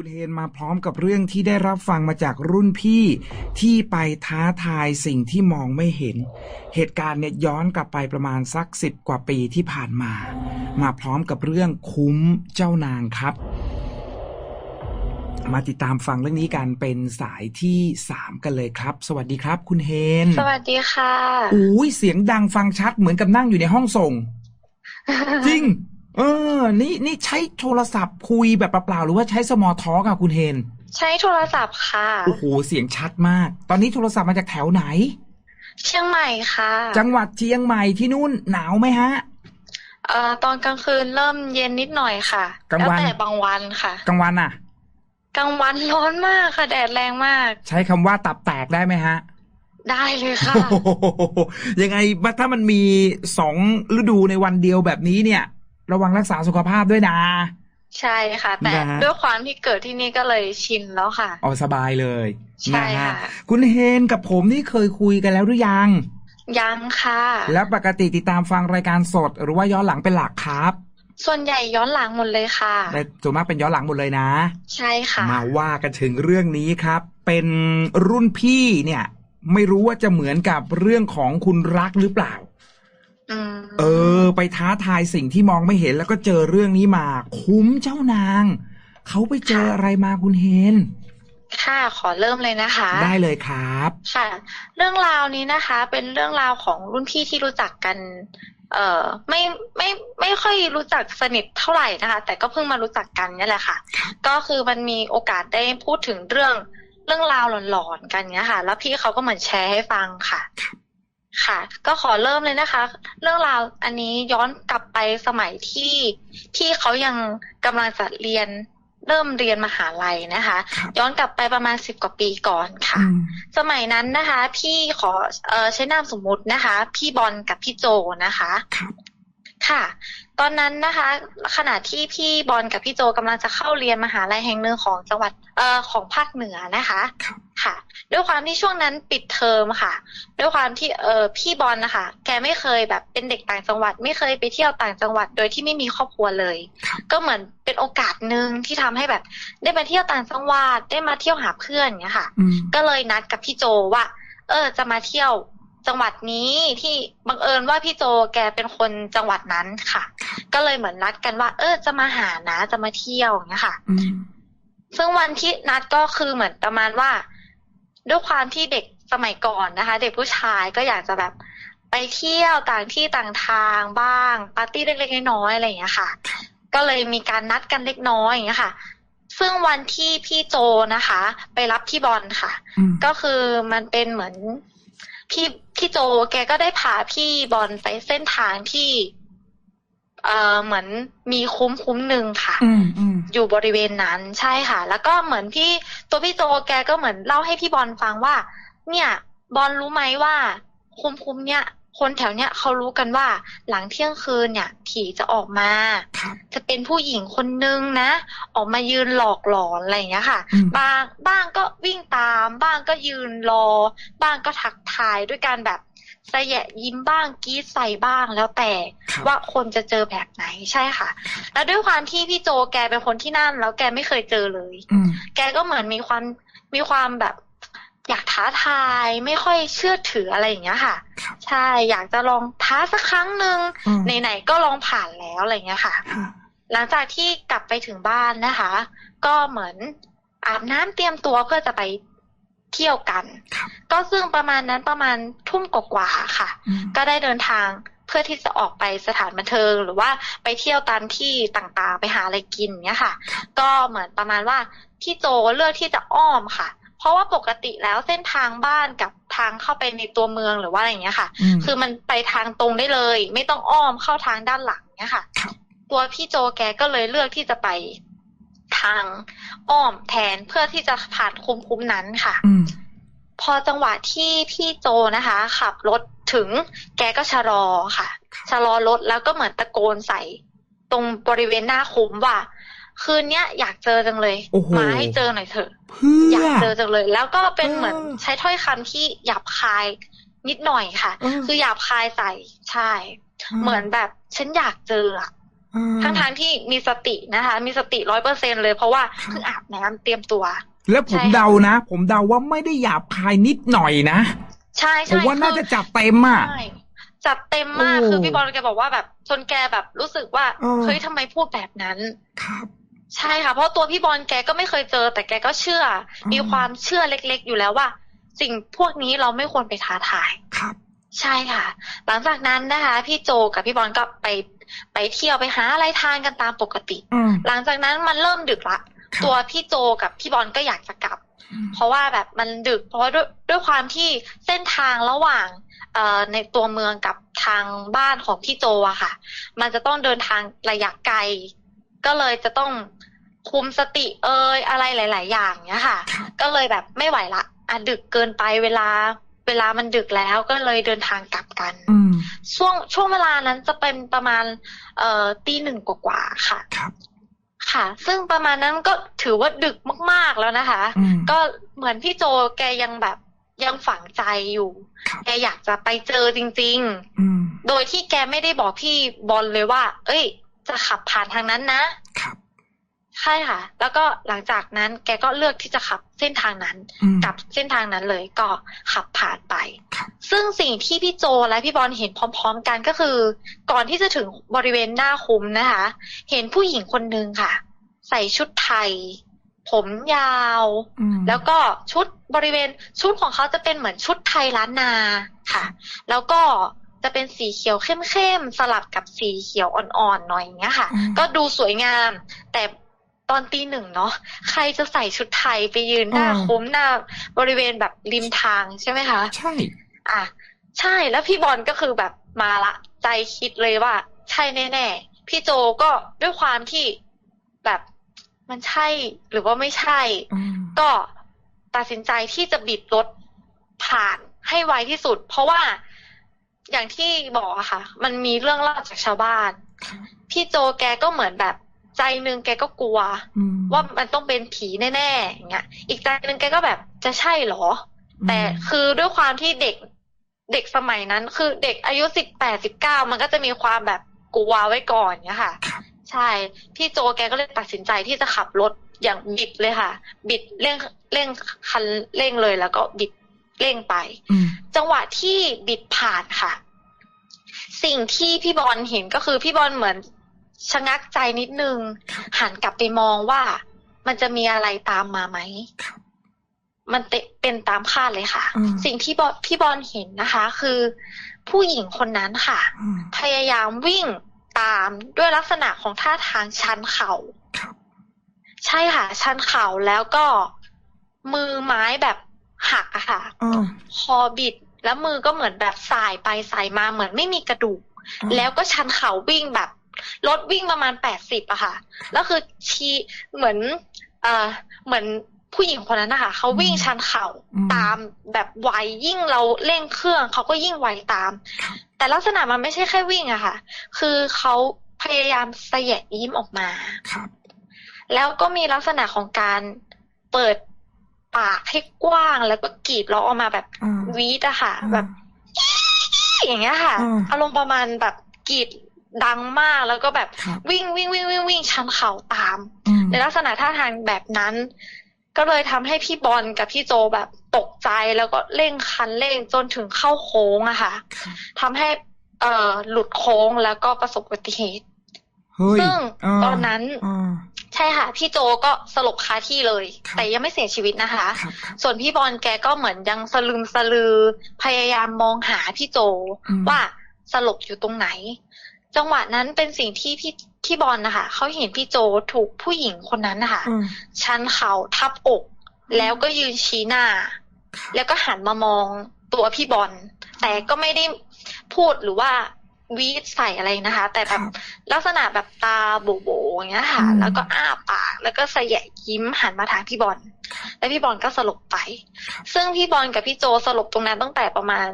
คุณเฮนมาพร้อมกับเรื่องที่ได้รับฟังมาจากรุ่นพี่ที่ไปท้าทายสิ่งที่มองไม่เห็น เหตุการณ์เนี่ยย้อนกลับไปประมาณสักสิบกว่าปีที่ผ่านมา มาพร้อมกับเรื่องคุ้มเจ้านางครับ มาติดตามฟังเรื่องนี้กันเป็นสายที่สามกันเลยครับ สวัสดีครับ คุณเฮน สวัสดีค่ะอุ้ยเสียงดังฟังชัดเหมือนกับนั่งอยู่ในห้องส่ง จริง เออ นี่นี่ใช้โทรศัพท์คุยแบบเปล่าๆหรือว่าใช้สมอทอกับคุณเฮนใช้โทรศัพท์ค่ะ โอ้โหเสียงชัดมาก ตอนนี้โทรศัพท์มาจากแถวไหน เชียงใหม่ค่ะ จังหวัดเชียงใหม่ที่นู่นหนาวไหมฮะเอ่อตอนกลางคืนเริ่มเย็นนิดหน่อยค่ะกลางวันแล้วแต่บางวันค่ะกลางวันน่ะกลางวันร้อนมากค่ะ แดดแรงมาก ใช้คำว่าตับแตกได้ไหมฮะได้เลยค่ะโอ้โหยังไงถ้ามันมีสองฤดูในวันเดียวแบบนี้เนี่ย ระวังรักษาสุขภาพด้วยนะ ใช่ค่ะ แต่นะฮะด้วยความที่เกิดที่นี่ก็เลยชินแล้วค่ะเอาสบายเลยใช่นะฮะค่ะคุณเฮนกับผมนี่เคยคุยกันแล้วหรือยัง ยังค่ะ แล้วปกติติดตามฟังรายการสด หรือว่าย้อนหลังเป็นหลักครับส่วนใหญ่ย้อนหลังหมดเลยค่ะแต่ส่วนมากเป็นย้อนหลังหมดเลยนะ ใช่ค่ะ มาว่ากันถึงเรื่องนี้ครับ เป็นรุ่นพี่เนี่ย ไม่รู้ว่าจะเหมือนกับเรื่องของคุณรักหรือเปล่าอืม เออ ไปท้าทายสิ่งที่มองไม่เห็นแล้วก็เจอเรื่องนี้มา คุ้มเจ้านาง เขาไปเจออะไรมาคุณเฮนค่ะขอเริ่มเลยนะคะ ได้เลยครับ ค่ะ เรื่องราวนี้นะคะ เป็นเรื่องราวของรุ่นพี่ที่รู้จักกัน เอ่อไม่ไม่ไม่ค่อยรู้จักสนิทเท่าไหร่นะคะ แต่ก็เพิ่งมารู้จักกันเนี่ยแหละค่ะ ก็คือมันมีโอกาสได้พูดถึงเรื่องเรื่องราวหลอนๆกันเนี้ยค่ะ แล้วพี่เขาก็เหมือนแชร์ให้ฟังค่ะ ค่ะ ก็ขอเริ่มเลยนะคะ เรื่องราวอันนี้ย้อนกลับไปสมัยที่ที่เขายังกำลังจะเรียนเริ่มเรียนมหาลัยนะคะครับย้อนกลับไปประมาณสิบกว่าปีก่อนค่ะอืมสมัยนั้นนะคะ พี่ขอเอ่อใช้นามสมมุตินะคะ พี่บอลกับพี่โจนะคะครับค่ะ ตอนนั้นนะคะ ขณะที่พี่บอลกับพี่โจกำลังจะเข้าเรียนมหาลัยแห่งหนึ่งของจังหวัดเอ่อของภาคเหนือนะคะ ครับค่ะ ด้วยความที่ช่วงนั้นปิดเทอมค่ะ ด้วยความที่เออพี่บอลนะคะแกไม่เคยแบบเป็นเด็กต่างจังหวัด ไม่เคยไปเที่ยวต่างจังหวัดโดยที่ไม่มีครอบครัวเลยครับก็เหมือนเป็นโอกาสหนึ่งที่ทำให้แบบ ได้มาเที่ยวต่างจังหวัดได้มาเที่ยวหาเพื่อนอย่างเงี้ยค่ะอืมก็เลยนัดกับพี่โจว่า เออ จะมาเที่ยวจังหวัดนี้ที่บังเอิญว่าพี่โจแกเป็นคนจังหวัดนั้นค่ะ ก็เลยเหมือนนัดกันว่า เออ จะมาหานะจะมาเที่ยวอย่างเงี้ยค่ะอืมซึ่งวันที่นัดก็คือเหมือนประมาณว่า ด้วยความที่เด็กสมัยก่อนนะคะ เด็กผู้ชายก็อยากจะแบบไปเที่ยวต่างที่ต่างทางบ้างปาร์ตี้เล็กๆน้อยๆอะไรอย่างเงี้ยค่ะ ก็เลยมีการนัดกันเล็กน้อยอย่างเงี้ยค่ะ ซึ่งวันที่พี่โจนะคะ ไปรับพี่บอลค่ะอืมก็คือมันเป็นเหมือนพี่พี่โจแกก็ได้พาพี่บอลไปเส้นทางที่ เอ่อเหมือนมีคุ้มคุ้มหนึ่งค่ะอืมอืมอยู่บริเวณนั้นใช่ค่ะ แล้วก็เหมือนพี่ตัวพี่โจแกก็เหมือนเล่าให้พี่บอลฟังว่า เนี่ยบอลรู้ไหมว่า คุ้มคุ้มเนี่ย คนแถวเนี้ยเขารู้กันว่า หลังเที่ยงคืนเนี่ย ผีจะออกมาครับจะเป็นผู้หญิงคนนึงนะ ออกมายืนหลอกหลอนอะไรอย่างเงี้ยค่ะอืมบางบ้างก็วิ่งตาม บ้างก็ยืนรอ บ้างก็ทักทายด้วยการแบบ สะแยะยิ้มบ้างกรีดใส่บ้างแล้วแต่ครับว่าคนจะเจอแบบไหนใช่ค่ะ แล้วด้วยความที่พี่โจแกเป็นคนที่นั่น แล้วแกไม่เคยเจอเลยอืมแกก็เหมือนมีความมีความแบบอยากท้าทายไม่ค่อยเชื่อถืออะไรอย่างเงี้ยค่ะครับใช่อยากจะลองท้าสักครั้งหนึ่งอืมไหนๆก็ลองผ่านแล้วอะไรอย่างเงี้ยค่ะฮะหลังจากที่กลับไปถึงบ้านนะคะ ก็เหมือนอาบน้ำเตรียมตัวเพื่อจะไป เที่ยวกันครับก็ซึ่งประมาณนั้นประมาณทุ่มกว่าๆค่ะอืมก็ได้เดินทางเพื่อที่จะออกไปสถานบันเทิง หรือว่าไปเที่ยวตามที่ต่างๆ ไปหาอะไรกินเนี้ยค่ะ ก็เหมือนประมาณว่าพี่โจเลือกที่จะอ้อมค่ะ เพราะว่าปกติแล้วเส้นทางบ้านกับทางเข้าไปในตัวเมืองหรือว่าอะไรอย่างเงี้ยค่ะอืมคือมันไปทางตรงได้เลย ไม่ต้องอ้อมเข้าทางด้านหลังเนี้ยค่ะครับตัวพี่โจแกก็เลยเลือกที่จะไป ทางอ้อมแทนเพื่อที่จะผ่านคุ้มๆนั้นค่ะอืมพอจังหวะที่พี่โจนะคะ ขับรถถึงแกก็ชะลอค่ะ ชะลอรถแล้วก็เหมือนตะโกนใส่ ตรงบริเวณหน้าคุ้มว่าคืนเนี้ยอยากเจอจังเลยโอ้โหมาให้เจอหน่อยเถอะเพื่ออยากเจอจังเลย แล้วก็เป็นเออเหมือนใช้ถ้อยคำที่หยาบคายนิดหน่อยค่ะเออคือหยาบคายใส่ใช่ เหมือนแบบฉันอยากเจออะเออ่า ทั้งทางๆที่มีสตินะคะ มีสติร้อยเปอร์เซ็นเลย เพราะว่าครับเพิ่งอาบน้ำเตรียมตัว แล้วผมใช่ค่ะเดานะ ผมเดาว่าไม่ได้หยาบคายนิดหน่อยนะ ใช่ผใช่มว่าน่าคืจะอจัดเต็มอะใช่จัดเต็มมากโอ้คือพี่บอลแกบอกว่าแบบจนแกแบบรู้สึกว่าเออเฮ้ยทำไมพูดแบบนั้นครับใช่ค่ะ เพราะตัวพี่บอลแกก็ไม่เคยเจอ แต่แกก็เชื่ออมมีความเชื่อเล็กๆ อยู่แล้วว่า สิ่งพวกนี้เราไม่ควรไปท้าทายครับ ใช่ค่ะ หลังจากนั้นนะคะ พี่โจกับพี่บอลก็ไป ไปเที่ยวไปหาอะไรทานกันตามปกติอืมหลังจากนั้นมันเริ่มดึกละครับตัวพี่โจกับพี่บอลก็อยากจะกลับอืมเพราะว่าแบบมันดึก เพราะว่าด้วยด้วยความที่เส้นทางระหว่างเอ่อในตัวเมืองกับทางบ้านของพี่โจอะค่ะ มันจะต้องเดินทางระยะไกล ก็เลยจะต้องคุมสติเอ่ยอะไรหลาย ๆ อย่างเนี้ยค่ะครับก็เลยแบบไม่ไหวละอะดึกเกินไปเวลา เวลามันดึกแล้วก็เลยเดินทางกลับกัน อืม ช่วงช่วงเวลานั้นจะเป็นประมาณ เอ่อตีหนึ่งกว่าๆค่ะครับ ค่ะ ซึ่งประมาณนั้นก็ถือว่าดึกมากๆแล้วนะคะอืมก็เหมือนพี่โจแกยังแบบยังฝังใจอยู่ครับแกอยากจะไปเจอจริงอืมๆโดยที่แกไม่ได้บอกพี่บอลเลยว่า เอ้ย จะขับผ่านทางนั้นนะครับ ใช่ค่ะ แล้วก็หลังจากนั้นแกก็เลือกที่จะขับเส้นทางนั้นอืมกลับเส้นทางนั้นเลยก็ขับผ่านไปครับซึ่งสิ่งที่พี่โจและพี่บอลเห็นพร้อม ๆ กันก็คือ ก่อนที่จะถึงบริเวณหน้าคุ้มนะคะ เห็นผู้หญิงคนนึงค่ะ ใส่ชุดไทย ผมยาวอืมแล้วก็ชุดบริเวณชุดของเขาจะเป็นเหมือนชุดไทยล้านนาค่ะ แล้วก็จะเป็นสีเขียวเข้มๆสลับกับสีเขียวอ่อนๆหน่อยอย่างเงี้ยค่ะอืมก็ดูสวยงาม แต่ ตอนตีหนึ่งเนาะใครจะใส่ชุดไทยไปยืนหน้าอืมคุ้มหน้าบริเวณแบบริมทางใช่ไหมคะ ใช่ อะ ใช่แล้วพี่บอลก็คือแบบมาละ ใจคิดเลยว่า ใช่แน่ๆพี่โจก็ด้วยความที่แบบมันใช่ หรือว่าไม่ใช่อืมก็ตัดสินใจที่จะบิดรถผ่านให้ไวที่สุด เพราะว่าอย่างที่บอกอะค่ะ มันมีเรื่องเล่าจากชาวบ้านครับพี่โจแกก็เหมือนแบบ ใจหนึงแกก็กลัวอืมว่ามันต้องเป็นผีแน่ๆอย่างเงี้ยอีกใจหนึงแกก็แบบจะใช่เหรอ แต่คือด้วยความที่เด็กเด็กสมัยนั้น คือเด็กอายุสิบแปดสิบเก้ามันก็จะมีความแบบกลัวไว้ก่อนเนี่ยค่ะครับใช่ พี่โจแกก็เลยตัดสินใจที่จะขับรถอย่างบิดเลยค่ะ บิดเร่งเร่งคันเร่งเลยแล้วก็บิดเร่งไปอืมจังหวะที่บิดผ่านค่ะ สิ่งที่พี่บอลเห็นก็คือพี่บอลเหมือน ชะงักใจนิดนึง หันกลับไปมองว่ามันจะมีอะไรตามมาไหมครับมันเตเป็นตามคาดเลยค่ะอืมสิ่งที่บอลพี่บอลเห็นนะคะ คือผู้หญิงคนนั้นค่ะอืมพยายามวิ่งตามด้วยลักษณะของท่าทางชันเขา่าครับใช่ค่ะ ชันเข่าแล้วก็มือไม้แบบหักอะค่ะอ่าคอบิดแล้วมือก็เหมือนแบบสายไปสายมาเหมือนไม่มีกระดูกอ่าแล้วก็ชันเข่าวิ่งแบบ รถวิ่งประมาณแปดสิบอะค่ะ แล้วคือชีเหมือนเอ่อเหมือนผู้หญิงคนนั้นนะคะเขาวิ่งชันเข่าอืมตามแบบไวยิ่งเราเร่งเครื่องเขาก็ยิ่งไวตามครับแต่ลักษณะมันไม่ใช่แค่วิ่งอะค่ะ คือเขาพยายามสยะยิ้มออกมาครับแล้วก็มีลักษณะของการเปิดปากให้กว้างแล้วก็กรีดร้องออกมาแบบอ่าวีดอะค่ะ แบบอย่างเงี้ยค่ะอืมอารมณ์ประมาณแบบกรีด ดังมากแล้วก็แบบครับวิ่งวิ่งวิ่งวิ่งวิ่งชันเข่าตามอืมในลักษณะท่าทางแบบนั้น ก็เลยทำให้พี่บอลกับพี่โจแบบตกใจแล้วก็เร่งคันเร่งจนถึงเข้าโค้งอะค่ะครับทำให้เอ่อหลุดโค้งแล้วก็ประสบอุบัติเหตุเฮ้ยซึ่งาตอนนั้นอ่าใช่ค่ะ พี่โจก็สลบคาที่เลยครับแต่ยังไม่เสียชีวิตนะคะครับครับส่วนพี่บอลแกก็เหมือนยังสลึมสลือ พยายามมองหาพี่โจอืมว่าสลบอยู่ตรงไหน จังหวะนั้นเป็นสิ่งที่พี่พี่บอลนะคะเขาเห็นพี่โจถูกผู้หญิงคนนั้นนะคะอืมชันเข่าทับอก แล้วก็ยืนชี้หน้าครับแล้วก็หันมามองตัวพี่บอลแต่ก็ไม่ได้พูดหรือว่าวีดใส่อะไรนะคะ แต่คแบรับบลักษณะแบบตาโบๆอย่างเงี้ยค่ะอืมแล้วก็อ้าปาก แล้วก็สยะยิ้มหันมาทางพี่บอลแล้วพี่บอลก็สลบไป ซึ่งพี่บอลกับพี่โจสลบตรงนั้นตั้งแต่ประมาณ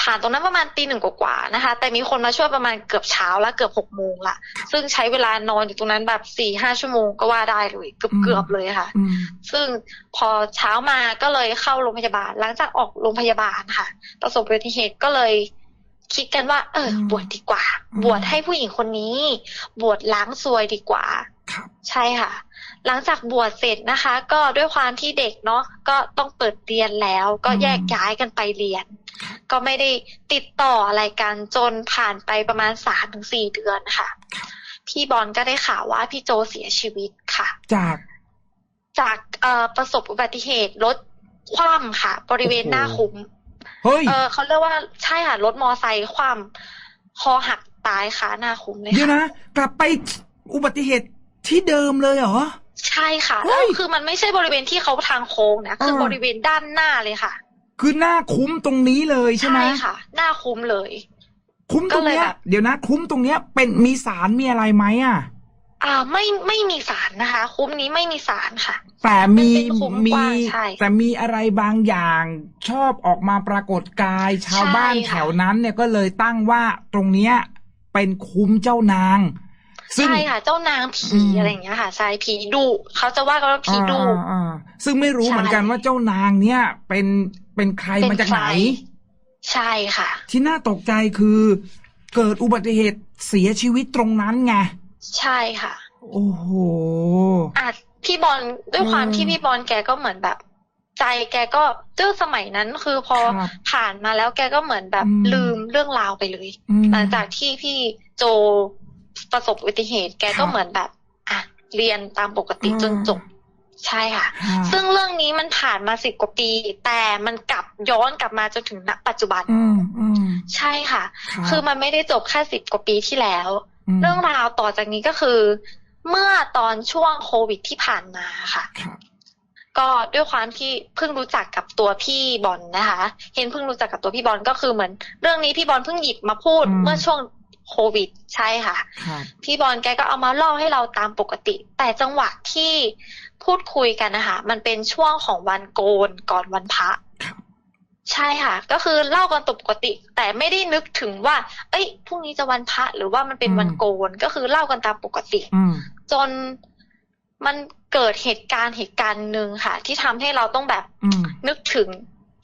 ผ่านตรงนั้นประมาณตีหนึ่งกว่าๆนะคะ แต่มีคนมาช่วยประมาณเกือบเช้าแล้วเกือบหกโมงละซึ่งใช้เวลานอนอยู่ตรงนั้นแบบสี่ห้าชั่วโมงก็ว่าได้เลยเกือบอืมเกือบเลยค่ะอืมซึ่งพอเช้ามาก็เลยเข้าโรงพยาบาล หลังจากออกโรงพยาบาลค่ะ ประสบอุบัติเหตุก็เลยคิดกันว่า เอออืมบวชดีกว่าอืมบวชให้ผู้หญิงคนนี้ บวชล้างซวยดีกว่าครับใช่ค่ะ หลังจากบวชเสร็จนะคะ ก็ด้วยความที่เด็กเนาะก็ต้องเปิดเรียนแล้ว ก็อืมแยกย้ายกันไปเรียน ก็ไม่ได้ติดต่ออะไรกันจนผ่านไปประมาณสามถึงสี่เดือนค่ะ พี่บอลก็ได้ข่าวว่าพี่โจเสียชีวิตค่ะ จากจากเอ่อประสบอุบัติเหตุรถคว่ำค่ะ บริเวณหน้าคุ้มเฮ้ยเออเขาเรียกว่าใช่ค่ะรถมอไซค์คว่ำคอหักตายค่ะหน้าคุ้มเลยเดี๋ยวค่ะนะกลับไปอุบัติเหตุที่เดิมเลยเหรอ ใช่ค่ะเฮ้แล้วย คือมันไม่ใช่บริเวณที่เขาทางโค้งนะคือเออบริเวณด้านหน้าเลยค่ะ คือหน้าคุ้มตรงนี้เลยใช่ไหมค่ะ หน้าคุ้มเลย คุ้มตรงเนี้ยก็เลยแบบ เดี๋ยวนะ คุ้มตรงเนี้ยเป็นมีสารมีอะไรไหมอะ อ่าไม่ไม่มีสารนะคะ คุ้มนี้ไม่มีสารค่ะ แต่มีมันเป็นคุ้มมีกว้างใช่แต่มีอะไรบางอย่างชอบออกมาปรากฏกาย ชาวบ้านใช่ค่ะ แถวนั้นเนี่ยก็เลยตั้งว่าตรงเนี้ยเป็นคุ้มเจ้านางซึ่ง ใช่ค่ะ เจ้านางผีอืมอะไรอย่างเงี้ยค่ะใช่ผีดุเขาจะว่ากันว่าผีดุอ่าอ่าซึ่งไม่รู้ใช่เหมือนกันว่าเจ้านางเนี่ย เป็นเป็นใครเป็นมาจากไหนใครใช่ค่ะ ที่น่าตกใจคือเกิดอุบัติเหตุเสียชีวิตตรงนั้นไงใช่ค่ะ โอ้โหอะพี่บอลด้วยความอืมที่พี่บอลแกก็เหมือนแบบ ใจแกก็ด้วยสมัยนั้นคือพอครับผ่านมาแล้วแกก็เหมือนแบบอืมลืมเรื่องราวไปเลยอืมหลังจากที่พี่โจ ประสบอุบัติเหตุ แกครัก็บเหมือนแบบอะเรียนตามปกติอืมจนจบใช่ค่ะฮะซึ่งเรื่องนี้มันผ่านมาสิบกว่าปี แต่มันกลับย้อนกลับมาจนถึงณปัจจุบันอืมอืมใช่ค่ะรับคือมันไม่ได้จบแค่สิบกว่าปีที่แล้วมเรื่องราวต่อจากนี้ก็คือ เมื่อตอนช่วงโควิดที่ผ่านมาค่ะครับก็ด้วยความที่เพิ่งรู้จักกับตัวพี่บอลนะคะ เห็นเพิ่งรู้จักกับตัวพี่บอลก็คือเหมือน เรื่องนี้พี่บอลเพิ่งหยิบมาพูดอืมเมื่อช่วง โควิด ใช่ค่ะครับพี่บอลแกก็เอามาเล่าให้เราตามปกติ แต่จังหวะที่พูดคุยกันนะคะมันเป็นช่วงของวันโกนก่อนวันพระครับใช่ค่ะ ก็คือเล่ากันตามปกติ แต่ไม่ได้นึกถึงว่า เอ้ยพรุ่งนี้จะวันพระหรือว่ามันเป็นวันโกนก็คือเล่ากันตามปกติอืมจนมันเกิดเหตุการณ์เหตุการณ์หนึ่งค่ะ ที่ทำให้เราต้องแบบอืมนึกถึง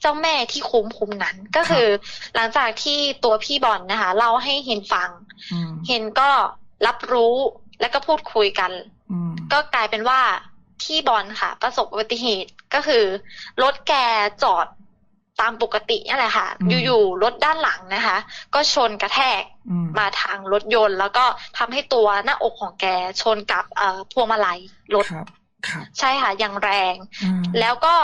เจ้าแม่ที่คุ้มคุ้มนั้น ก็คือ หลังจากที่ตัวพี่บอลนะคะเล่าให้เฮนฟังอืมเฮนก็รับรู้แล้วก็พูดคุยกันอืมก็กลายเป็นว่าพี่บอลค่ะ ประสบอุบัติเหตุก็คือรถแกจอดตามปกตินี่แหละค่ะ อยู่ๆรถด้านหลังนะคะ ก็ชนกระแทกอืมมาทางรถยนต์ แล้วก็ทำให้ตัวหน้าอกของแกชนกับเอ่อพวงมาลัยรถครับครับใช่ค่ะอย่างแรงอืมแล้วก็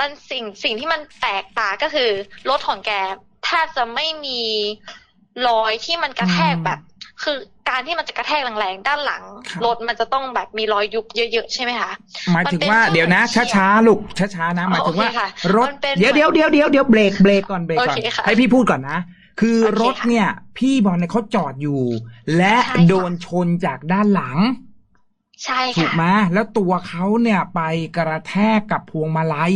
มันสิ่งสิ่งที่มันแปลกตาก็คือรถของแกแทบจะไม่มีรอยที่มันกระแทกแบบ คือการที่มันจะกระแทกแรงๆด้านหลังรถมันจะต้องแบบมีรอยยุบเยอะๆใช่ไหมคะหมายถึงว่ามันเป็นเดี๋ยวนะเครื่องช้าๆลูกช้าๆนะหมายถึงว่าโอเคค่ะรถมันเป็นเดี๋ยวเดี๋ยวเดี๋ยวเดี๋ยวเดี๋ยวเบรกเบรกก่อนเบรกก่อนโอเคค่ะให้พี่พูดก่อนนะคือโอเครถค่ะเนี่ย พี่บอลเนี่ยเขาจอดอยู่ และใช่ค่ะโดนชนจากด้านหลัง ใช่ถูกค่ะไหมแล้วตัวเขาเนี่ยไปกระแทกกับพวงมาลัย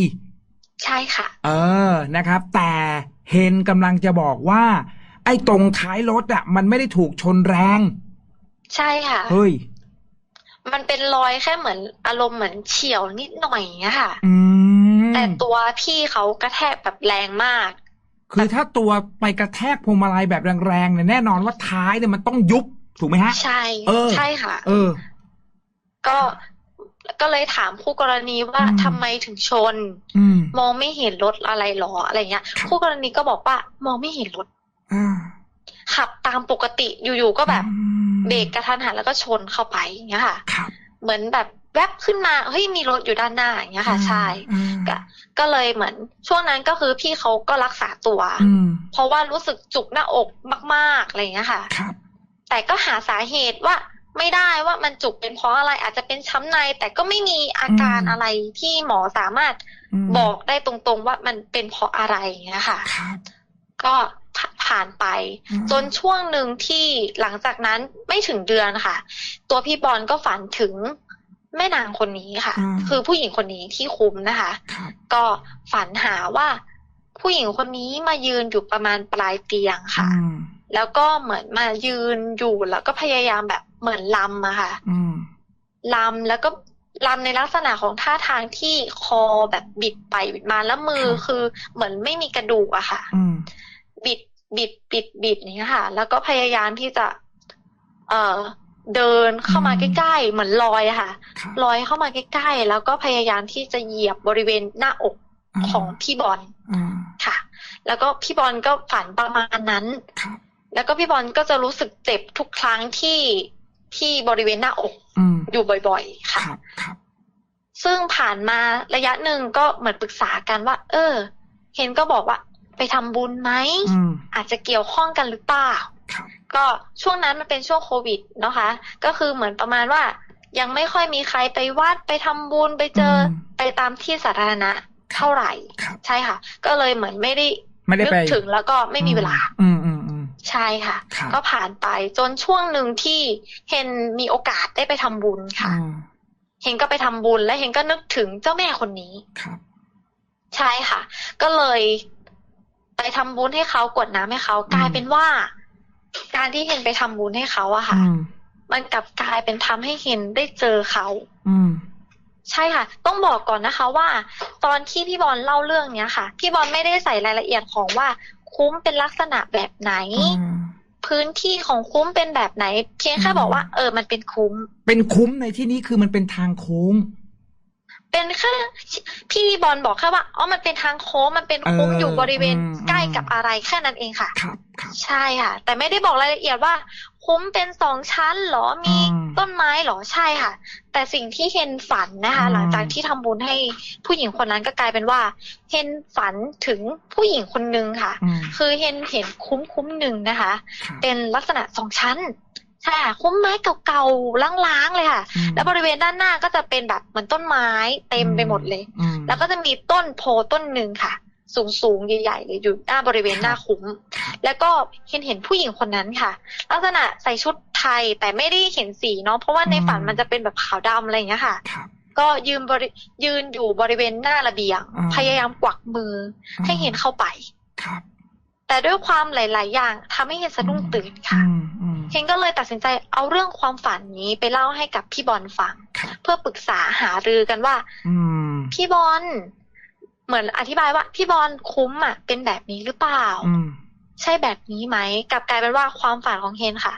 ใช่ค่ะ เออนะครับ แต่เฮนกำลังจะบอกว่า ไอ้ตรงท้ายรถอะ มันไม่ได้ถูกชนแรง ใช่ค่ะ เฮ้ย มันเป็นรอยแค่เหมือนอารมณ์เหมือนเฉียวนิดหน่อยอย่างเงี้ยค่ะ อืมแต่ตัวพี่เขากระแทกแบบแรงมาก คือถ้าตัวไปกระแทกพวงมาลัยแบบแรงๆเนี่ยแน่นอนว่าท้ายเนี่ยมันต้องยุบถูกไหมฮะ ใช่ เออ ใช่ค่ะ เออ ก็ ก็เลยถามคู่กรณีว่าอืมทำไมถึงชนอืมมองไม่เห็นรถอะไรหรออะไรเงี้ยครับคู่กรณีก็บอกว่ามองไม่เห็นรถอ่าขับตามปกติอยู่ๆก็แบบอืมเบรกกระทันหันแล้วก็ชนเข้าไปอย่างเงี้ยค่ะครับเหมือนแบบแวบขึ้นมาเฮ้ยมีรถอยู่ด้านหน้าอย่างเงี้ยค่ะใช่อ่าก็ก็เลยเหมือน ช่วงนั้นก็คือพี่เขาก็รักษาตัวอืมเพราะว่ารู้สึกจุกหน้าอกมากๆอะไรอย่างเงี้ยค่ะครับแต่ก็หาสาเหตุว่า ไม่ได้ว่ามันจุกเป็นเพราะอะไรอาจจะเป็นช้ำใน แต่ก็ไม่มีอาการอืมอะไรที่หมอสามารถมบอกได้ตรงๆว่ามันเป็นเพราะอะไรอย่างเงี้ยค่ะครับก็ผ่าผ่านไปอืมจนช่วงหนึ่งที่หลังจากนั้นไม่ถึงเดือนค่ะ ตัวพี่บอลก็ฝันถึงแม่นางคนนี้ค่ะอืมคือผู้หญิงคนนี้ที่คุ้มนะคะครับก็ฝันหาว่าผู้หญิงคนนี้มายืนอยู่ประมาณปลายเตียงค่ะอืมแล้วก็เหมือนมายืนอยู่แล้วก็พยายามแบบ เหมือนลำอะค่ะอืมลำแล้วก็ลำในลักษณะของท่าทางที่คอแบบบิดไปบิดมาแล้วมือครับคือเหมือนไม่มีกระดูกอะค่ะอืมบิดบิดบิดบิดอย่างเงี้ยค่ะ แล้วก็พยายามที่จะ เอ่อเดินเข้ามาอืมใกล้ๆเหมือนลอยอะค่ะครับลอยเข้ามาใกล้ๆแล้วก็พยายามที่จะเหยียบบริเวณหน้าอกของพี่บอลอ่าค่ะ แล้วก็พี่บอลก็ฝันประมาณนั้นครับแล้วก็พี่บอลก็จะรู้สึกเจ็บทุกครั้งที่ ที่บริเวณหน้าอกอืมอยู่บ่อยๆคค่ะรับครับซึ่งผ่านมาระยะหนึ่งก็เหมือนปรึกษากันว่า เออ เห็นก็บอกว่าไปทำบุญไหมอืมอาจจะเกี่ยวข้องกันหรือเปล่าครับก็ช่วงนั้นมันเป็นช่วงโควิดเนาะคะ ก็คือเหมือนประมาณว่า ยังไม่ค่อยมีใครไปวัดไปทำบุญไปเจออมไปตามที่สาธารณะเท่าไหร่ครับใช่ค่ะ ก็เลยเหมือนไม่ได้ไม่ได้นึไปกถึงแล้วก็ไม่มีเวลา อืมอืมอืม ใช่ค่ะครับก็ผ่านไปจนช่วงหนึ่งที่เฮนมีโอกาสได้ไปทำบุญค่ะอ่าเฮนก็ไปทำบุญและเฮนก็นึกถึงเจ้าแม่คนนี้ครับใช่ค่ะ ก็เลยไปทำบุญให้เขากรวดน้ำให้เขากลายเป็นว่า การที่เฮนไปทำบุญให้เขาอะค่ะอืมมันกลับกลายเป็นทำให้เฮนได้เจอเขา อืมใช่ค่ะ ต้องบอกก่อนนะคะว่า ตอนที่พี่บอลเล่าเรื่องเนี้ยค่ะ พี่บอลไม่ได้ใส่รายละเอียดของว่า คุ้มเป็นลักษณะแบบไหนอ่าพื้นที่ของคุ้มเป็นแบบไหน เพียงแค่อืมบอกว่า เออมันเป็นคุ้ม เป็นคุ้มในที่นี้คือมันเป็นทางโค้ง เป็นแค่พี่บอลบอกแค่ว่าอ๋อมันเป็นทางโค้งมันเป็นคุ้มเออออยู่บริเวณอืมใกล้กับอะไรแค่นั้นเองค่ะครับครับ ใช่ค่ะ แต่ไม่ได้บอกรายละเอียดว่า คุ้มเป็นสองชั้นเหรอมีอืมต้นไม้เหรอใช่ค่ะ แต่สิ่งที่เฮนฝันนะคะอืมหลังจากที่ทำบุญให้ผู้หญิงคนนั้นก็กลายเป็นว่าเฮนฝันถึงผู้หญิงคนนึงค่ะอืมคือเฮนเห็นคุ้มคุ้มหนึ่งนะคะครับเป็นลักษณะสองชั้นใช่ค่ะคุ้มไม้เก่าๆล้างๆเลยค่ะอืมแล้วบริเวณด้านหน้าก็จะเป็นแบบเหมือนต้นไม้เต็มไปหมดเลยอืมแล้วก็จะมีต้นโพต้นหนึ่งค่ะ สูงสูงๆใหญ่ๆเลยอยู่หน้าบริเวณหน้าคุ้มครับแล้วก็เห็นเห็นผู้หญิงคนนั้นค่ะ ลักษณะใส่ชุดไทยแต่ไม่ได้เห็นสีเนาะเพราะว่าในฝันอืมมันจะเป็นแบบขาวดำอะไรอย่างเงี้ยค่ะครับก็ยืนบริยืนอยู่บริเวณหน้าระเบียงอ่าพยายามกวักมืออให้เห็นเข้าไปครับแต่ด้วยความหลาย ๆ อย่างทำให้เห็นสะดุ้งตื่นค่ะอืมอืมเฮนก็เลยตัดสินใจเอาเรื่องความฝันนี้ไปเล่าให้กับพี่บอลฟังครับเพื่อปรึกษาหารือกันว่าอืมพี่บอล เหมือนอธิบายว่าพี่บอลคุ้มอะเป็นแบบนี้หรือเปล่าอืมใช่แบบนี้ไหมกลับกลายเป็นว่าความฝันของเฮนค่ะ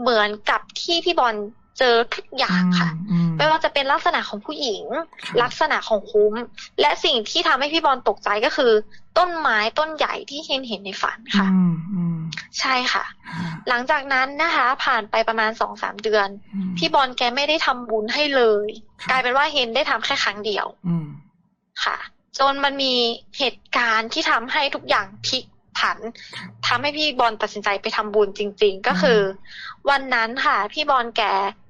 เหมือนกับที่พี่บอลเจอทุกอย่างค่ะอืมไม่ว่าจะเป็นลักษณะของผู้หญิงครับลักษณะของคุ้ม และสิ่งที่ทำให้พี่บอลตกใจก็คือ ต้นไม้ต้นใหญ่ที่เฮนเห็นในฝันค่ะอืมอืมใช่ค่ะฮะหลังจากนั้นนะคะ ผ่านไปประมาณสองสามเดือนอืมพี่บอลแกไม่ได้ทำบุญให้เลยครับกลายเป็นว่าเฮนได้ทำแค่ครั้งเดียวอืมค่ะ จนมันมีเหตุการณ์ที่ทำให้ทุกอย่างพลิกผันครับทำให้พี่บอลตัดสินใจไปทำบุญจริง ๆ ก็คือ วันนั้นค่ะ พี่บอลแก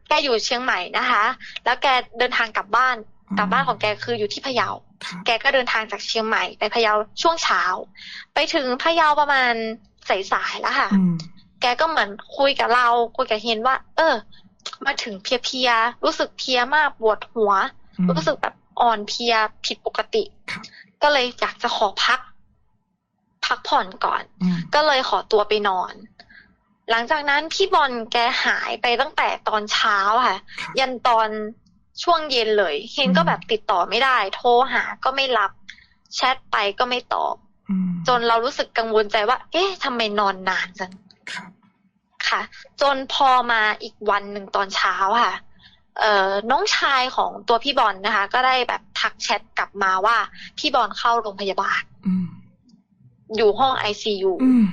แกอยู่เชียงใหม่นะคะ แล้วแกเดินทางกลับบ้านอืมกลับบ้านของแกคืออยู่ที่พะเยาครับแกก็เดินทางจากเชียงใหม่ไปพะเยาช่วงเช้า ไปถึงพะเยาประมาณสายๆแล้วค่ะอืมแกก็เหมือนคุยกับเรา คุยกับเฮนว่า เออ มาถึงเพลียๆรู้สึกเพลียมากปวดหัวอืมรู้สึกแบบ อ่อนเพลียผิดปกติครับก็เลยอยากจะขอพัก พักผ่อนก่อนอืมก็เลยขอตัวไปนอน หลังจากนั้นพี่บอลแกหายไปตั้งแต่ตอนเช้าค่ะครับยันตอนช่วงเย็นเลย เฮนก็แบบติดต่อไม่ได้ โทรหาก็ไม่รับ แชทไปก็ไม่ตอบอืมจนเรารู้สึกกังวลใจว่า เอ๊ะทำไมนอนนานจังครับค่ะ จนพอมาอีกวันหนึ่งตอนเช้าค่ะเอ่อ น้องชายของตัวพี่บอลนะคะ ก็ได้แบบทักแชทกลับมาว่า พี่บอลเข้าโรงพยาบาลอืมอยู่ห้องไอซียูอืม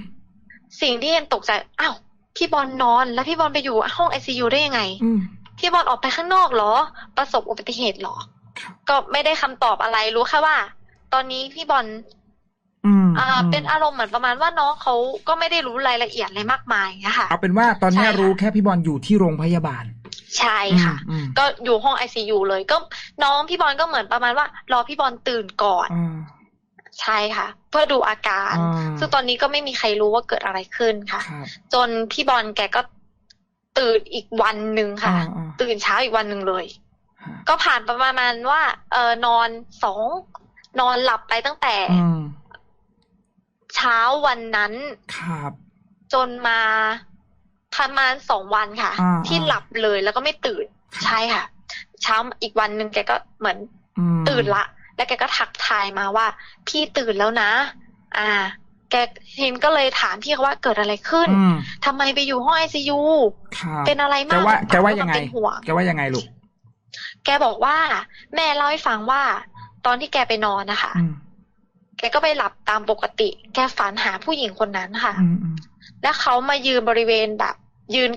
สิ่งที่เอ็นตกใจอ้าวพี่บอลนอน แล้วพี่บอลไปอยู่ห้องไอซียูได้ยังไงอืมพี่บอลออกไปข้างนอกเหรอ ประสบอุบัติเหตุเหรอครับก็ไม่ได้คำตอบอะไรรู้แค่ว่า ตอนนี้พี่บอลอืมอ่าอืมเป็นอารมณ์เหมือนประมาณว่าน้องเขาก็ไม่ได้รู้รายละเอียดอะไรมากมายนะคะเอาเป็นว่าตอนเนี้ยใช่ค่ะรู้แค่พี่บอลอยู่ที่โรงพยาบาล ใช่ค่ะอืมก็อยู่ห้องไอซียูเลย ก็น้องพี่บอลก็เหมือนประมาณว่า รอพี่บอลตื่นก่อนอืมใช่ค่ะ เพื่อดูอาการอ่าซึ่งตอนนี้ก็ไม่มีใครรู้ว่าเกิดอะไรขึ้นค่ะครับจนพี่บอลแกก็ตื่นอีกวันหนึ่งค่ะอ่าอ่าตื่นเช้าอีกวันหนึ่งเลยฮะก็ผ่านประมาณว่า เออนอนสองนอนหลับไปตั้งแต่อืมเช้าวันนั้น ครับ จนมา ประมาณสองวันค่ะอ่าที่หลับเลยแล้วก็ไม่ตื่นครับใช่ค่ะ เช้าอีกวันหนึ่งแกก็เหมือนอืมตื่นละ แล้วแกก็ทักทายมาว่า พี่ตื่นแล้วนะ อ่า แกเห็นก็เลยถามพี่เขาว่าเกิดอะไรขึ้นอืมทำไมไปอยู่ห้องไอซียูครับเป็นอะไรแกมากว่าหรือแกเปล่ว่ายังไงเป็นห่วงแกว่ายังไงลูกแกบอกว่า แม่เล่าให้ฟังว่า ตอนที่แกไปนอนนะคะอืมแกก็ไปหลับตามปกติ แกฝันหาผู้หญิงคนนั้นค่ะอืมอืม และเขามายืนบริเวณแบบ ยืน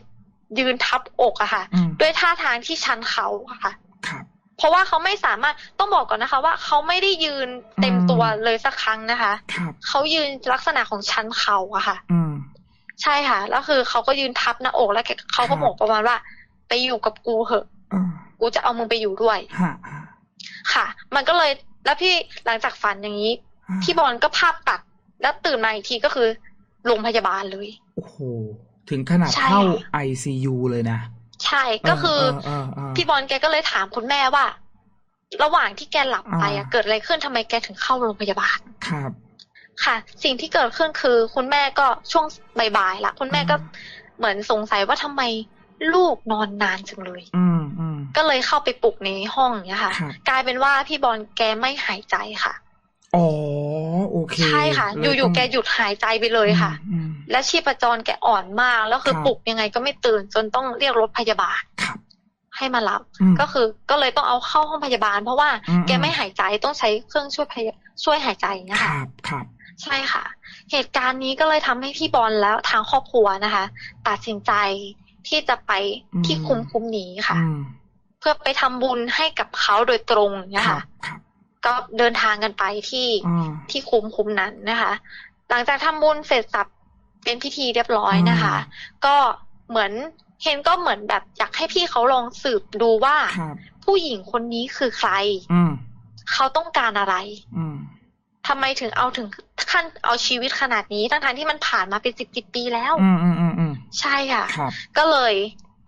ยืนทับอกอะค่ะอืมด้วยท่าทางที่ชันเขาอะค่ะครับเพราะว่าเขาไม่สามารถต้องบอกก่อนนะคะ ว่าเขาไม่ได้ยืนเต็มตัวเลยสักครั้งนะคะครับเขายืนลักษณะของชันเขาอะค่ะอืมใช่ค่ะแล้วคือเขาก็ยืนทับหน้าอกแล้วแกเขาก็ครับบอกประมาณว่า ไปอยู่กับกูเหอะเออกูจะเอามึงไปอยู่ด้วยฮะฮะค่ะ มันก็เลยแล้วพี่หลังจากฝันอย่างนี้ฮะพี่บอลก็ภาพตัด แล้วตื่นมาอีกทีก็คือ โรงพยาบาลเลย โอ้โห ถึงขนาดใช่เข้าค่ะ ICU เลยนะ ใช่ก็คือเออเออพี่บอลแกก็เลยถามคุณแม่ว่า ระหว่างที่แกหลับไปอะอ่าเกิดอะไรขึ้นทำไมแกถึงเข้าโรงพยาบาลครับ ค่ะ สิ่งที่เกิดขึ้นคือ คุณแม่ก็ช่วงบ่ายๆละคุณแม่ก็อืมเหมือนสงสัยว่าทำไมลูกนอนนานจังเลย อืมอืมก็เลยเข้าไปปลุกในห้องเนี้ยค่ะครับกลายเป็นว่าพี่บอลแกไม่หายใจค่ะ อ๋อโอเคใช่ค่ะเลอยู่ต้งๆแกหยุดหายใจไปเลยค่ะอืมและชีพจรแกอ่อนมาก แล้วคือครับปลุกยังไงก็ไม่ตื่น จนต้องเรียกรถพยาบาลครับให้มารับอืมก็คือก็เลยต้องเอาเข้าห้องพยาบาล เพราะว่าอืมแกไม่หายใจต้องใช้เครื่องช่วยพยช่วยหายใจเนะคคะรับครับ ใช่ค่ะ เหตุการณ์นี้ก็เลยทำให้พี่บอลแล้วทางครอบครัวนะคะ ตัดสินใจที่จะไปที่คุมคุมนี้ค่ะอืมเพื่อไปทำบุญให้กับเขาโดยตรงเนี่ยครัค่ะบครับ ก็เดินทางกันไปที่อ่าที่คุ้มคุ้มนั้นนะคะ หลังจากทำบุญเสร็จสับเป็นพิธีเรียบร้อยนะคะ ก็เหมือนเฮนก็เหมือนแบบอยากให้พี่เขาลองสืบดูว่าครับผู้หญิงคนนี้คือใครอืมเขาต้องการอะไรอืมทำไมถึงเอาถึงขั้นเอาชีวิตขนาดนี้ทั้งๆที่มันผ่านมาเป็นสิบสิบปีแล้ว อืมอืมอืมอืมใช่ค่ะครับก็เลย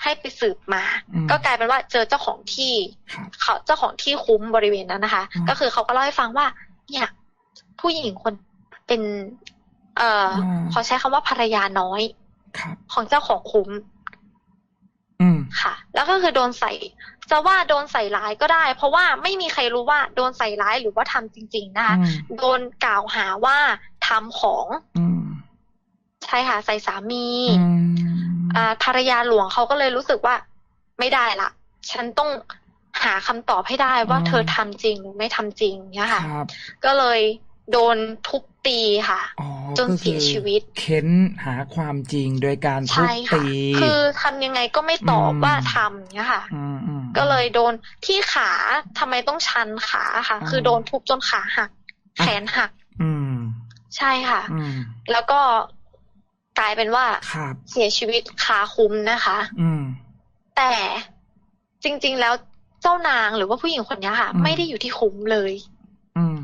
ให้ไปสืบมาอืมก็กลายเป็นว่าเจอเจ้าของที่ครับเขาเจ้าของที่คุ้มบริเวณนั้นนะคะอืมก็คือเขาก็เล่าให้ฟังว่า เนี่ย ผู้หญิงคนเป็น เอ่ออมเขาใช้คำว่าภรรยาน้อยครับของเจ้าของคุ้มอืมค่ะ แล้วก็คือโดนใส่ จะว่าโดนใส่ร้ายก็ได้ เพราะว่าไม่มีใครรู้ว่าโดนใส่ร้ายหรือว่าทำจริง ๆ นะคะอืมโดนกล่าวหาว่าทำของอืมใช่ค่ะใส่สามีอืมอ่า ภรรยาหลวงเขาก็เลยรู้สึกว่าไม่ได้ละฉันต้องหาคำตอบให้ได้ว่าอืมเธอทำจริงหรือไม่ทำจริงเนี่ยคค่ะรับก็เลยโดนทุบตีค่ะอ๋อจนก็เสียชีวิต เค้นหาความจริงโดยการทุบใช่ค่ะตี คือทำยังไงก็ไม่ตอบอืมว่าทำเนี่ยค่ะอืมอืมก็เลยโดนที่ขาทำไมต้องชันขาค่ะอืมคือโดนทุบจนขาหัก แขนหัก อืมใช่ค่ะอืมแล้วก็ กลายเป็นว่าครับเสียชีวิตคาคุ้มนะคะ อืม แต่จริง ๆ แล้วเจ้านางหรือว่าผู้หญิงคนนี้ค่ะอืมไม่ได้อยู่ที่คุ้มเลย อืม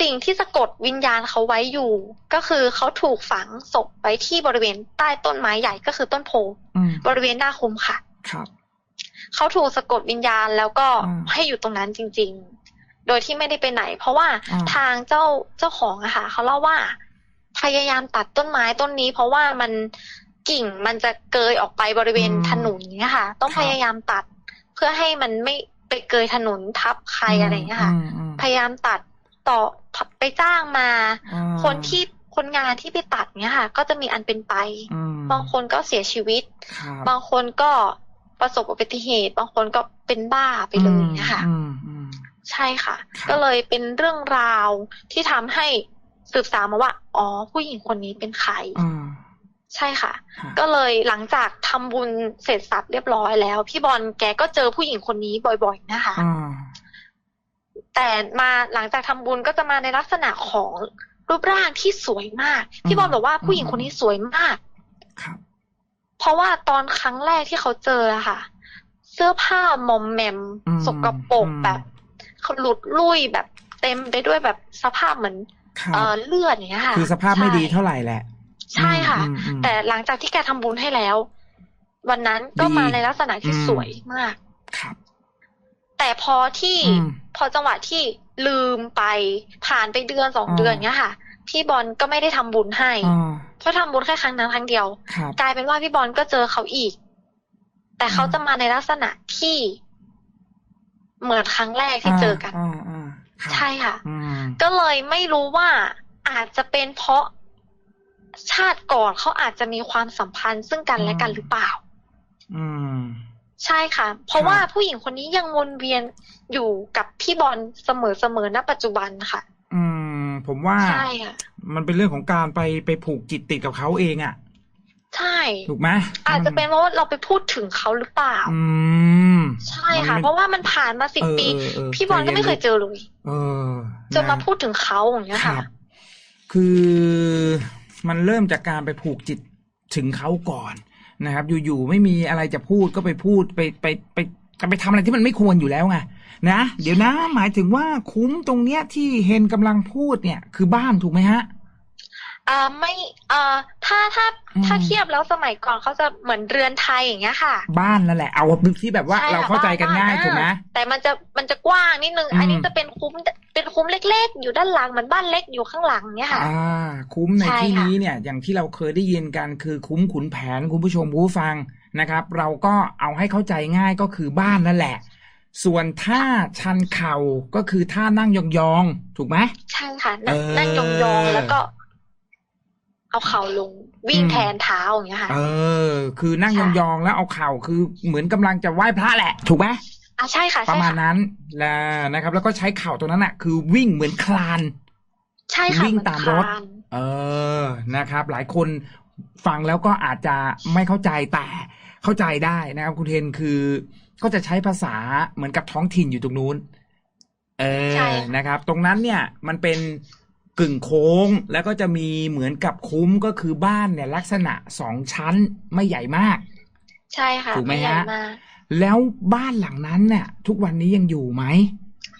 สิ่งที่สะกดวิญญาณเขาไว้อยู่ ก็คือเขาถูกฝังศพไว้ที่บริเวณใต้ต้นไม้ใหญ่ก็คือต้นโพอืมบริเวณหน้าคุ้มค่ะ ครับเขาถูกสะกดวิญญาณแล้วก็อืมให้อยู่ตรงนั้นจริง ๆ โดยที่ไม่ได้ไปไหน เพราะว่าอืมทางเจ้าเจ้าของอะค่ะเขาเล่าว่า พยายามตัดต้นไม้ต้นนี้ เพราะว่ามันกิ่งมันจะเกยออกไปบริเวณถนนเนี้ยค่ะ ต้องพยายามตัด เพื่อให้มันไม่ไปเกยถนนทับใครอะไรอย่างเงี้ยค่ะอืมอืมพยายามตัดต่อไปจ้างมาอ่าคนที่คนงานที่ไปตัดเนี้ยค่ะ ก็จะมีอันเป็นไปอืมบางคนก็เสียชีวิตครับบางคนก็ประสบอุบัติเหตุ บางคนก็เป็นบ้าไปเลยเนี่ยค่ะอืมอืมใช่ค่ะครับก็เลยเป็นเรื่องราวที่ทำให้ สืบสาวมาว่า อ๋อ ผู้หญิงคนนี้เป็นใครอ่าใช่ค่ะฮะก็เลยหลังจากทำบุญเสร็จสับเรียบร้อยแล้ว พี่บอลแกก็เจอผู้หญิงคนนี้บ่อยๆนะคะอ่าแต่มาหลังจากทำบุญก็จะมาในลักษณะของรูปร่างที่สวยมาก พี่บอลบอกว่าผู้หญิงคนนี้สวยมากครับเพราะว่าตอนครั้งแรกที่เขาเจออะค่ะ เสื้อผ้ามอมแมมอืมสกปรกอืมแบบเขาหลุดลุ่ยแบบเต็มไปด้วยแบบสภาพเหมือนครับ เอ่อเลือดอย่างเงี้ยค่ะ คือสภาพไม่ดีใช่เท่าไหร่แหละ ใช่ค่ะอืมอืมแต่หลังจากที่แกทำบุญให้แล้ว วันนั้นก็ดีมาในลักษณะที่อืมสวยมากครับ แต่พอที่อืมพอจังหวะที่ลืมไปผ่านไปเดือนสองอ่าเดือนเงี้ยค่ะ พี่บอลก็ไม่ได้ทำบุญให้อ่าเพราะทำบุญแค่ครั้งนั้นครั้งเดียวครับกลายเป็นว่าพี่บอลก็เจอเขาอีก แต่เขาอืมจะมาในลักษณะที่เหมือนครั้งแรกที่เจอกันอ่าอ่าครับ ใช่ค่ะอืมก็เลยไม่รู้ว่าอาจจะเป็นเพราะชาติก่อนเขาอาจจะมีความสัมพันธ์ซึ่งกันและกันอืมหรือเปล่า อืม ใช่ค่ะ เพราะครับว่าผู้หญิงคนนี้ยังวนเวียนอยู่กับพี่บอลเสมอๆณปัจจุบันค่ะ อืม ผมว่าใช่ค่ะ มันเป็นเรื่องของการไปไปผูกจิตติดกับเขาเองอะ ใช่ถูกไหมอาจจะเป็นเพราะว่าเราไปพูดถึงเขาหรือเปล่า อืม ใช่ค่ะมันเพราะว่ามันผ่านมาสิบเออปีเออเออพี่บอลก็ไม่เคยใจเจอเลยเออจนมาะพูดถึงเขาอย่างเงี้ยคค่ะรับคือมันเริ่มจากการไปผูกจิตถึงเขาก่อนนะครับ อยู่ๆไม่มีอะไรจะพูดก็ไปพูดไปไปไปไปไปทำอะไรที่มันไม่ควรอยู่แล้วไงนะเดี๋ยวนะหมายถึงว่าคุ้มตรงเนี้ยที่เฮนกำลังพูดเนี่ย คือบ้านถูกไหมฮะ อ่าไม่อ่าถ้าถ้าอืมถ้าเทียบแล้วสมัยก่อนเขาจะเหมือนเรือนไทยอย่างเงี้ยค่ะ บ้านนั่นแหละ เอาที่แบบว่าใช่เราค่ะเข้าใจกันง่ายบ้ถูกไหมอ่แต่มันจะมันจะกว้างนิดนึงอืมอันนี้จะเป็นคุ้มเป็นคุ้มเล็กๆ อยู่ด้านหลังเหมือนบ้านเล็กอยู่ข้างหลังเนี้ยค่ะ อ่า คุ้มในใช่ที่ค่ะนี้เนี่ย อย่างที่เราเคยได้ยินกันคือคุ้มขุนแผนคุณผู้ชมผู้ฟังนะครับ เราก็เอาให้เข้าใจง่ายก็คือบ้านนั่นแหละ ส่วนท่าชันเข่าก็คือท่านั่งยองๆถูกไหมใช่ค่ะ นั่งเออนั่งยองๆแล้วก็ เอาเข่าลงวิ่งอืมแทนเท้าอย่างเงี้ยค่ะ เออ คือนั่งยค่ะองๆแล้วเอาเข่าคือเหมือนกำลังจะไหว้พระแหละ ถูกไหมอะใช่ค่ะปใช่ระมาณค่ะนั้นแล้วนะครับ แล้วก็ใช้เข่าตัวนั้นอะ คือวิ่งเหมือนคลาน ใช่ค่ะวิ่งเหมือนตามรถคลนเออนะครับ หลายคนฟังแล้วก็อาจจะไม่เข้าใจแต่เข้าใจได้นะครับคุณเทนคือก็จะใช้ภาษาเหมือนกับท้องถิ่นอยู่ตรงนู้น เออใช่ค่ะนะครับ ตรงนั้นเนี่ย มันเป็น กึ่งโค้ง แล้วก็จะมีเหมือนกับคุ้มก็คือบ้านเนี่ยลักษณะสองชั้นไม่ใหญ่มาก ใช่ค่ะถูกไหมใญ่ฮะมากแล้วบ้านหลังนั้นเนี่ยทุกวันนี้ยังอยู่ไหม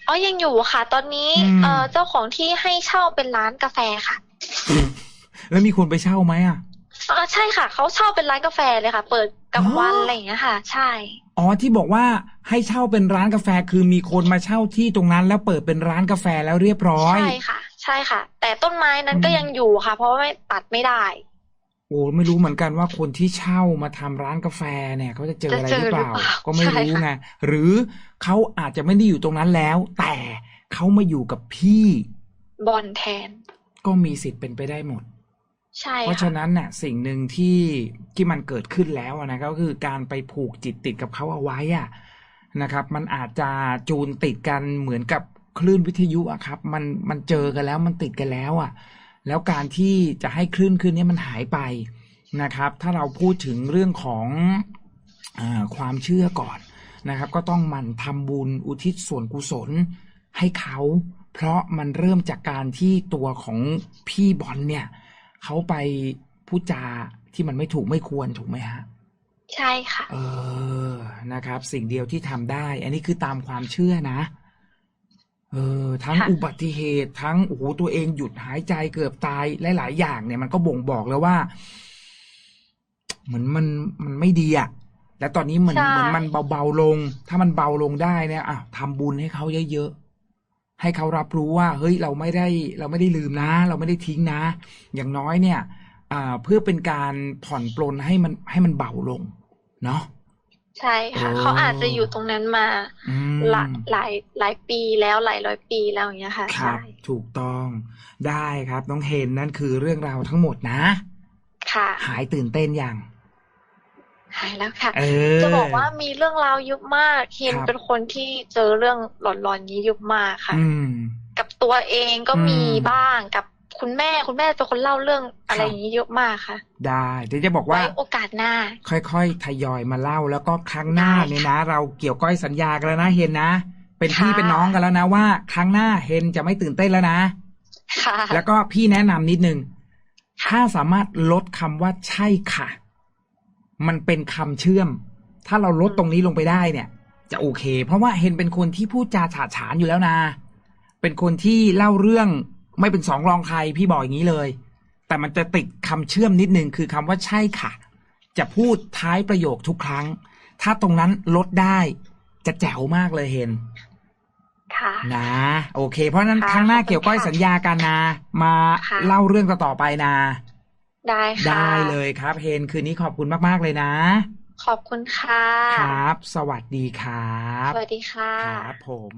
อ๋อยังอยู่ค่ะ ตอนนี้อืมเอ่อเจ้าของที่ให้เช่าเป็นร้านกาแฟค่ะ แล้วมีคนไปเช่าไหมอะอ๋อใช่ค่ะเขาเช่าเป็นร้านกาแฟเลยค่ะ เปิดกลางวันอ๋อออะไรอย่างเงี้ยค่ะ ใช่อ๋อที่บอกว่าให้เช่าเป็นร้านกาแฟคือมีคนมาเช่าที่ตรงนั้น แล้วเปิดเป็นร้านกาแฟแล้วเรียบร้อยใช่ค่ะ ใช่ค่ะ แต่ต้นไม้นั้นอืมก็ยังอยู่ค่ะ เพราะว่าไม่ตัดไม่ได้โอ้ไม่รู้เหมือนกันว่าคนที่เช่ามาทำร้านกาแฟเนี่ยเขาจะเจออะไรจะหเจรืออเปล่าหรือเปล่า ก็ไม่รู้ใช่ค่ะไงหรือเขาอาจจะไม่ได้อยู่ตรงนั้นแล้ว แต่เขามาอยู่กับพี่บอลแทน ก็มีสิทธิ์เป็นไปได้หมด ใช่เพราะค่ะฉะนั้นน่ะ สิ่งหนึ่งที่ที่มันเกิดขึ้นแล้วอะนะก็คือการไปผูกจิตติดกับเขาเอาไว้อะนะครับ มันอาจจะจูนติดกันเหมือนกับ คลื่นวิทยุอะครับ มันมันเจอกันแล้วมันติดกันแล้วอะแล้วการที่จะให้คลื่นคลื่นนี้มันหายไปนะครับ ถ้าเราพูดถึงเรื่องของอาความเชื่อก่อนนะครับ ก็ต้องหมันทำบุญอุทิศส่วนกุศลให้เขาเพราะมันเริ่มจากการที่ตัวของพี่บอลเนี่ยเขาไปพูดจาที่มันไม่ถูกไม่ควรถูกไหมฮะใช่ค่ะ เออนะครับ สิ่งเดียวที่ทำได้ อันนี้คือตามความเชื่อนะ เออทั้งค่ะอุบัติเหตุทั้งโอ้โหตัวเองหยุดหายใจเกือบตายหลายๆอย่างเนี่ยมันก็บ่งบอกแล้วว่า เหมือนมันมันไม่ดีอะและตอนนี้เหมือนใช่เหมือนมันเบาๆลง ถ้ามันเบาลงได้เนี่ยอะทำบุญให้เขาเยอะๆให้เขารับรู้ว่า เฮ้ยเราไม่ได้ เราไม่ได้ลืมนะ เราไม่ได้ทิ้งนะ อย่างน้อยเนี่ย อ่า เพื่อเป็นการผ่อนปลนให้มันให้มันเบาลง เนาะ ใช่ค่ะโอ้เขาอาจจะอยู่ตรงนั้นมาอืมหลายหลายหลายปีแล้วหลายร้อยปีแล้วอย่างเงี้ยค่ะครับใช่ถูกต้องได้ครับน้องเฮนนั่นคือเรื่องราวทั้งหมดนะ ค่ะ หายตื่นเต้นยังหายแล้วค่ะเออจะบอกว่ามีเรื่องราวเยอะมากเฮนครับเป็นคนที่เจอเรื่องหลอนๆนี้เยอะมากค่ะอืมกับตัวเองก็มีอืมบ้างกับ คุณแม่คุณแม่เป็นคนเล่าเรื่องอะไรครับอย่างนี้เยอะมากค่ะ ได้เดี๋ยวจะบอกว่าไว้โอกาสหน้า ค่อยๆทยอยมาเล่าแล้วก็ครั้งหน้าได้เนี่ยนะ เราเกี่ยวก้อยสัญญากันแล้วนะเฮนนะ เป็นพี่ค่ะเป็นน้องกันแล้วนะว่า ครั้งหน้าเฮนจะไม่ตื่นเต้นแล้วนะค่ะแล้วก็พี่แนะนำนิดนึงถ้าสามารถลดคำว่าใช่ค่ะ มันเป็นคำเชื่อม ถ้าเราลดตรงนี้ลงไปได้เนี่ย จะโอเค เพราะว่าเฮนเป็นคนที่พูดจาฉาฉานอยู่แล้วนะเป็นคนที่เล่าเรื่อง ไม่เป็นสองรองใครพี่บอกอย่างนี้เลย แต่มันจะติดคำเชื่อมนิดนึงคือคำว่าใช่ค่ะ จะพูดท้ายประโยคทุกครั้ง ถ้าตรงนั้นลดได้จะแจ๋วมากเลยเฮนค่ะนะโอเค เพราะฉะนั้นค่ะครั้งหน้าขอบคุณเกี่ยวก้อยค่ะสัญญากันนะ มาค่ะเล่าเรื่องต่อๆไปนะ ได้ค่ะได้เลยครับ เฮนคืนนี้ขอบคุณมากๆเลยนะ ขอบคุณค่ะ ครับ สวัสดีครับ สวัสดีค่ะ ครับผม